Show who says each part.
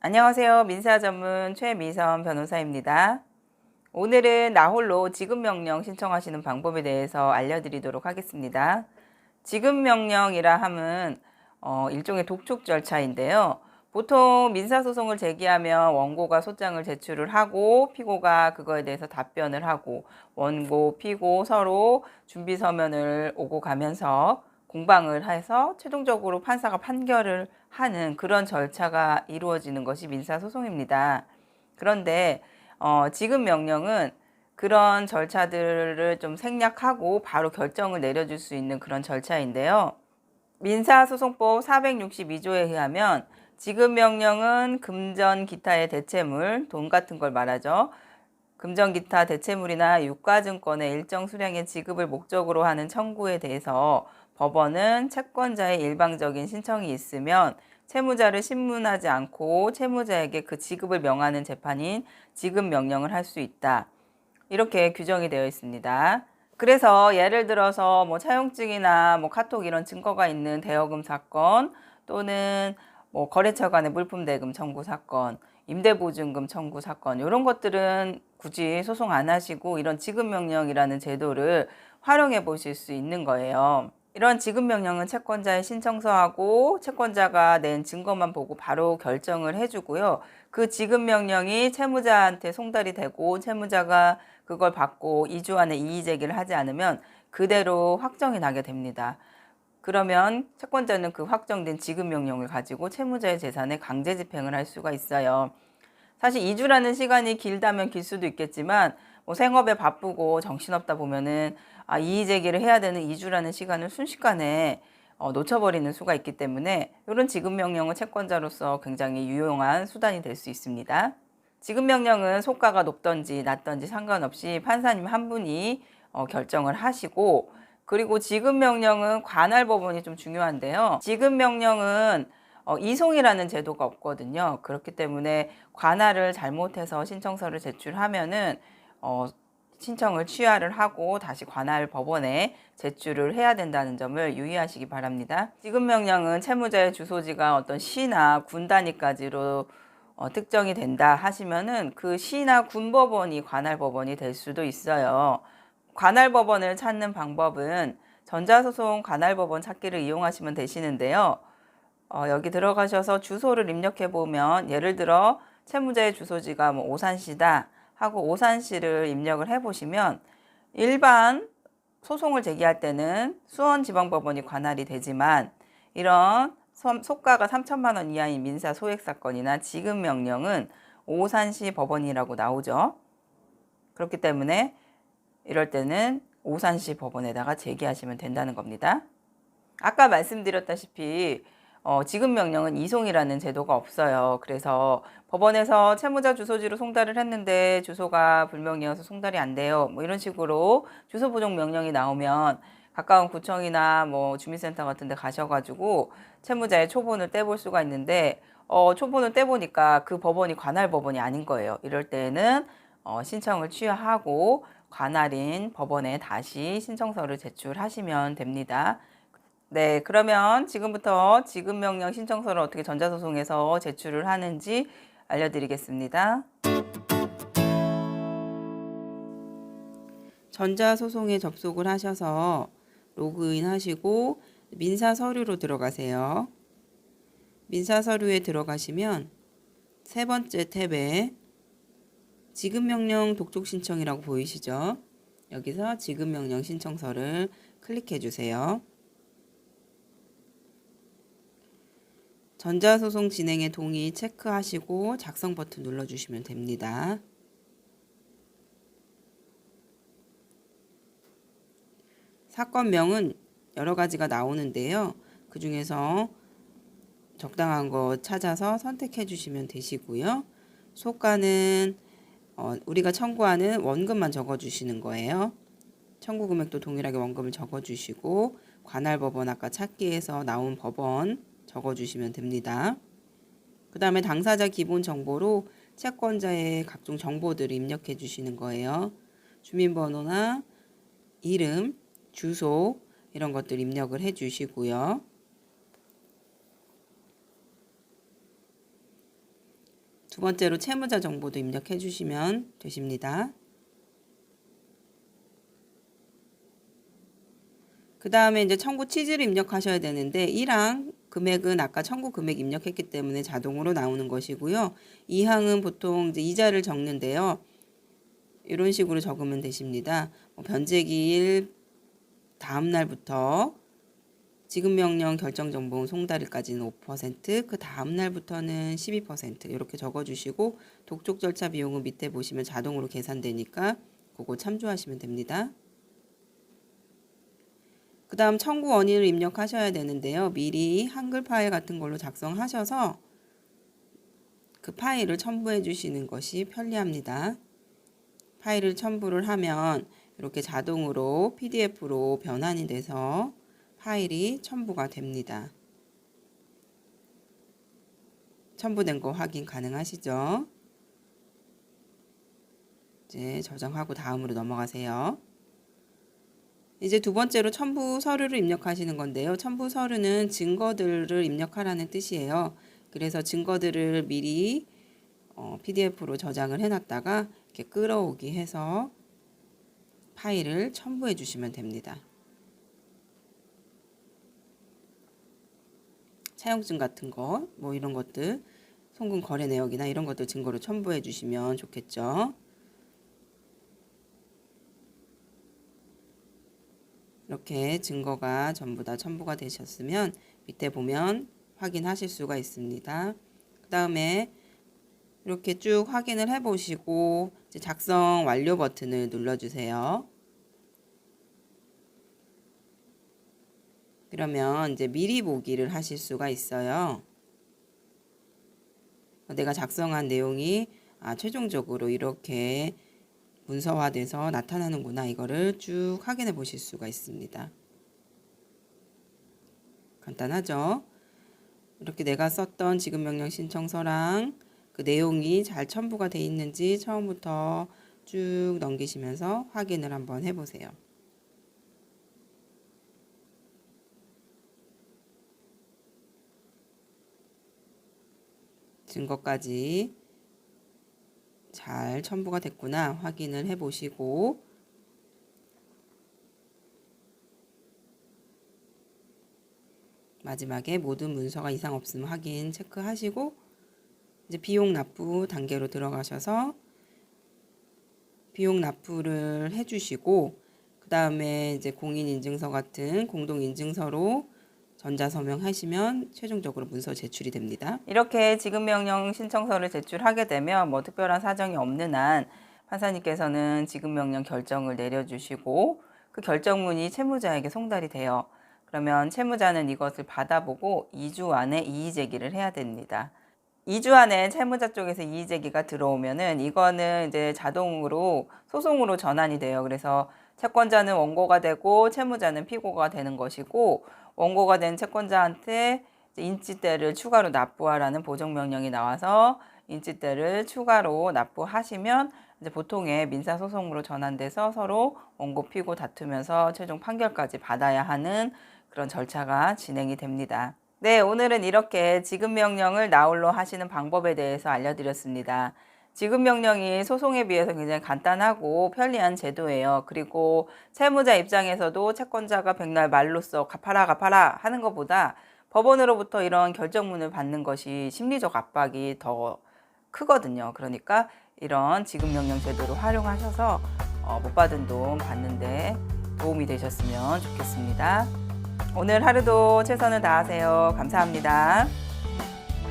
Speaker 1: 안녕하세요. 민사 전문 최미선 변호사입니다. 오늘은 나홀로 지급 명령 신청하시는 방법에 대해서 알려드리도록 하겠습니다. 지급 명령이라 함은 어, 일종의 독촉 절차인데요. 보통 민사소송을 제기하면 원고가 소장을 제출을 하고 피고가 그거에 대해서 답변을 하고 원고, 피고 서로 준비 서면을 오고 가면서 공방을 해서 최종적으로 판사가 판결을 하는 그런 절차가 이루어지는 것이 민사소송입니다. 그런데 어, 지급 명령은 그런 절차들을 좀 생략하고 바로 결정을 내려줄 수 있는 그런 절차인데요. 민사소송법 462조에 의하면 지급 명령은 금전 기타의 대체물, 돈 같은 걸 말하죠. 금전 기타 대체물이나 유가증권의 일정 수량의 지급을 목적으로 하는 청구에 대해서 법원은 채권자의 일방적인 신청이 있으면 채무자를 신문하지 않고 채무자에게 그 지급을 명하는 재판인 지급 명령을 할 수 있다. 이렇게 규정이 되어 있습니다. 그래서 예를 들어서 뭐 차용증이나 뭐 카톡 이런 증거가 있는 대여금 사건 또는 뭐 거래처 간의 물품 대금 청구 사건, 임대 보증금 청구 사건 이런 것들은 굳이 소송 안 하시고 이런 지급 명령이라는 제도를 활용해 보실 수 있는 거예요. 이런 지급 명령은 채권자의 신청서하고 채권자가 낸 증거만 보고 바로 결정을 해주고요. 그 지급 명령이 채무자한테 송달이 되고 채무자가 그걸 받고 2주 안에 이의 제기를 하지 않으면 그대로 확정이 나게 됩니다. 그러면 채권자는 그 확정된 지급 명령을 가지고 채무자의 재산에 강제 집행을 할 수가 있어요. 사실 2주라는 시간이 길다면 길 수도 있겠지만 뭐 생업에 바쁘고 정신없다 보면은 아, 이의 제기를 해야 되는 2주라는 시간을 순식간에 어, 놓쳐버리는 수가 있기 때문에 이런 지급 명령은 채권자로서 굉장히 유용한 수단이 될 수 있습니다. 지급 명령은 소가가 높던지 낮던지 상관없이 판사님 한 분이 어, 결정을 하시고 그리고 지급 명령은 관할 법원이 좀 중요한데요. 지급 명령은 어, 이송이라는 제도가 없거든요. 그렇기 때문에 관할을 잘못해서 신청서를 제출하면은 어, 신청을 취하를 하고 다시 관할 법원에 제출을 해야 된다는 점을 유의하시기 바랍니다. 지급 명령은 채무자의 주소지가 어떤 시나 군 단위까지로 어, 특정이 된다 하시면은 그 시나 군 법원이 관할 법원이 될 수도 있어요. 관할 법원을 찾는 방법은 전자소송 관할 법원 찾기를 이용하시면 되시는데요. 어, 여기 들어가셔서 주소를 입력해 보면 예를 들어 채무자의 주소지가 뭐 오산시다 하고 오산시를 입력을 해 보시면 일반 소송을 제기할 때는 수원지방법원이 관할이 되지만 이런 소가가 3천만 원 이하인 민사 소액 사건이나 지급 명령은 오산시 법원이라고 나오죠. 그렇기 때문에 이럴 때는 오산시 법원에다가 제기하시면 된다는 겁니다. 아까 말씀드렸다시피 어, 지급 명령은 이송이라는 제도가 없어요. 그래서 법원에서 채무자 주소지로 송달을 했는데 주소가 불명이어서 송달이 안 돼요. 뭐 이런 식으로 주소 보정 명령이 나오면 가까운 구청이나 뭐 주민센터 같은 데 가셔가지고 채무자의 초본을 떼볼 수가 있는데 어, 초본을 떼보니까 그 법원이 관할 법원이 아닌 거예요. 이럴 때는 어, 신청을 취하하고 관할인 법원에 다시 신청서를 제출하시면 됩니다. 네, 그러면 지금부터 지급 명령 신청서를 어떻게 전자소송에서 제출을 하는지 알려드리겠습니다. 전자소송에 접속을 하셔서 로그인 하시고 민사 서류로 들어가세요. 민사 서류에 들어가시면 세 번째 탭에 지급 명령 독촉 신청이라고 보이시죠? 여기서 지급 명령 신청서를 클릭해 주세요. 전자소송 진행에 동의 체크하시고 작성 버튼 눌러주시면 됩니다. 사건명은 여러 가지가 나오는데요. 그 중에서 적당한 거 찾아서 선택해 주시면 되시고요. 소가는 어, 우리가 청구하는 원금만 적어 주시는 거예요. 청구 금액도 동일하게 원금을 적어 주시고 관할 법원 아까 찾기에서 나온 법원 적어주시면 됩니다. 그 다음에 당사자 기본 정보로 채권자의 각종 정보들을 입력해 주시는 거예요. 주민번호나 이름, 주소 이런 것들 입력을 해 주시고요. 두 번째로 채무자 정보도 입력해 주시면 되십니다. 그 다음에 이제 청구 취지를 입력하셔야 되는데 1항 금액은 아까 청구 금액 입력했기 때문에 자동으로 나오는 것이고요. 2항은 보통 이제 이자를 적는데요. 이런 식으로 적으면 되십니다. 뭐 변제기일 다음 날부터 지급 명령 결정 정보 송달일까지는 5%, 그 다음 날부터는 12% 이렇게 적어 주시고 독촉 절차 비용은 밑에 보시면 자동으로 계산되니까 그거 참조하시면 됩니다. 그 다음 청구 원인을 입력하셔야 되는데요. 미리 한글 파일 같은 걸로 작성하셔서 그 파일을 첨부해 주시는 것이 편리합니다. 파일을 첨부를 하면 이렇게 자동으로 PDF로 변환이 돼서 파일이 첨부가 됩니다. 첨부된 거 확인 가능하시죠? 이제 저장하고 다음으로 넘어가세요. 이제 두 번째로 첨부 서류를 입력하시는 건데요. 첨부 서류는 증거들을 입력하라는 뜻이에요. 그래서 증거들을 미리 어, PDF로 저장을 해놨다가 이렇게 끌어오기 해서 파일을 첨부해 주시면 됩니다. 차용증 같은 거, 뭐 이런 것들, 송금 거래 내역이나 이런 것들 증거로 첨부해 주시면 좋겠죠. 이렇게 증거가 전부 다 첨부가 되셨으면 밑에 보면 확인하실 수가 있습니다. 그 다음에 이렇게 쭉 확인을 해 보시고 작성 완료 버튼을 눌러주세요. 그러면 이제 미리 보기를 하실 수가 있어요. 내가 작성한 내용이 아, 최종적으로 이렇게 문서화돼서 나타나는구나 이거를 쭉 확인해 보실 수가 있습니다. 간단하죠? 이렇게 내가 썼던 지급 명령 신청서랑 그 내용이 잘 첨부가 돼 있는지 처음부터 쭉 넘기시면서 확인을 한번 해보세요. 증거까지 잘 첨부가 됐구나 확인을 해 보시고. 마지막에 모든 문서가 이상 없으면 확인 체크하시고 이제 비용 납부 단계로 들어가셔서 비용 납부를 해 주시고 그 다음에 이제 공인인증서 같은 공동인증서로 전자서명 하시면 최종적으로 문서 제출이 됩니다. 이렇게 지급명령 신청서를 제출하게 되면 뭐 특별한 사정이 없는 한 판사님께서는 지급명령 결정을 내려주시고 그 결정문이 채무자에게 송달이 돼요. 그러면 채무자는 이것을 받아보고 2주 안에 이의 제기를 해야 됩니다. 2주 안에 채무자 쪽에서 이의 제기가 들어오면은 이거는 이제 자동으로 소송으로 전환이 돼요. 그래서 채권자는 원고가 되고 채무자는 피고가 되는 것이고 원고가 된 채권자한테 인치대를 추가로 납부하라는 보정 명령이 나와서 인치대를 추가로 납부하시면 이제 보통의 민사 소송으로 전환돼서 서로 원고 피고 다투면서 최종 판결까지 받아야 하는 그런 절차가 진행이 됩니다. 네, 오늘은 이렇게 지급 명령을 나홀로 하시는 방법에 대해서 알려드렸습니다. 지급 명령이 소송에 비해서 굉장히 간단하고 편리한 제도예요. 그리고 채무자 입장에서도 채권자가 백날 말로써 갚아라 갚아라 하는 것보다 법원으로부터 이런 결정문을 받는 것이 심리적 압박이 더 크거든요. 그러니까 이런 지급 명령 제도를 활용하셔서 어, 못 받은 돈 받는데 도움이 되셨으면 좋겠습니다. 오늘 하루도 최선을 다하세요. 감사합니다.